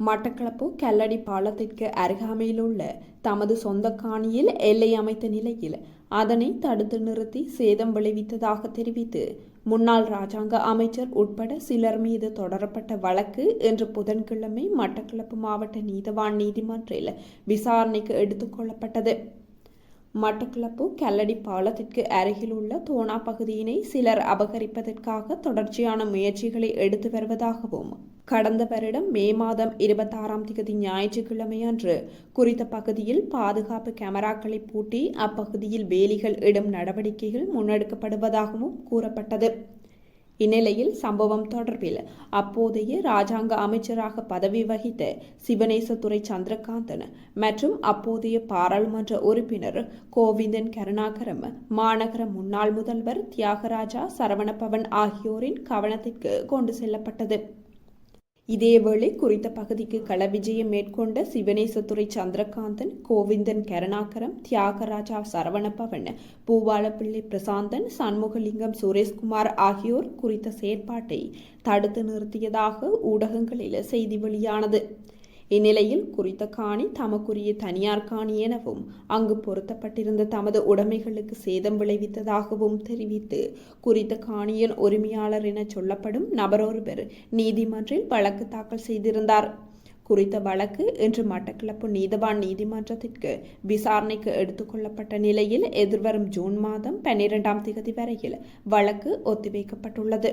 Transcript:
மட்டக்களப்பு கல்லடி பாலத்திற்கு அருகாமையில் உள்ள தமது சொந்த காணியில் எல்லை அமைத்த நிலையில் அதனை தடுத்து நிறுத்தி சேதம் விளைவித்ததாக தெரிவித்து முன்னாள் ராஜாங்க அமைச்சர் உட்பட சிலர் மீது தொடரப்பட்ட வழக்கு இன்று புதன்கிழமை மட்டக்களப்பு மாவட்ட நீதவான் நீதிமன்றில் விசாரணைக்கு எடுத்துக்கொள்ளப்பட்டது மட்டக்களப்பு கல்லடி பாலத்திற்கு அருகில் உள்ள தோனா பகுதியினை சிலர் அபகரிப்பதற்காக தொடர்ச்சியான முயற்சிகளை எடுத்து வருவதாகவும் கடந்த வருடம் மே மாதம் இருபத்தாறாம் தேதி ஞாயிற்றுக்கிழமை அன்று குறித்த பகுதியில் பாதுகாப்பு கேமராக்களை பூட்டி அப்பகுதியில் வேலிகள் இடும் நடவடிக்கைகள் முன்னெடுக்கப்படுவதாகவும் கூறப்பட்டது. இந்நிலையில் சம்பவம் தொடர்பில் அப்போதைய ராஜாங்க அமைச்சராக பதவி வகித்த சிவனேசத்துறை சந்திரகாந்தன் மற்றும் அப்போதைய பாராளுமன்ற உறுப்பினர் கோவிந்தன் கருணாகரம் மாநகர முன்னாள் முதல்வர் தியாகராஜா சரவணபவன் ஆகியோரின் கவனத்திற்கு கொண்டு செல்லப்பட்டது. இதேவேளை குறித்த பகுதிக்கு கள விஜயம் மேற்கொண்ட சிவனேசத்துறை சந்திரகாந்தன் கோவிந்தன் கருணாகரம் தியாகராஜா சரவணபவன் பூவாலப்பிள்ளை பிரசாந்தன் சண்முகலிங்கம் சுரேஷ்குமார் ஆகியோர் குறித்த செயற்பாட்டை தடுத்து நிறுத்தியதாக ஊடகங்களில் செய்தி வெளியானது. இந்நிலையில் குறித்த காணி தமக்குரிய தனியார் காணி எனவும் அங்கு பொருத்தப்பட்டிருந்த தமது உடைமைகளுக்கு சேதம் விளைவித்ததாகவும் தெரிவித்து குறித்த காணியின் உரிமையாளர் என சொல்லப்படும் நபரொருவர் நீதிமன்றில் வழக்கு தாக்கல் செய்திருந்தார். குறித்த வழக்கு இன்று மட்டக்களப்பு நீதவான் நீதிமன்றத்திற்கு விசாரணைக்கு எடுத்துக்கொள்ளப்பட்ட நிலையில் எதிர்வரும் ஜூன் மாதம் பன்னிரெண்டாம் தேதி வரையில் வழக்கு ஒத்திவைக்கப்பட்டுள்ளது.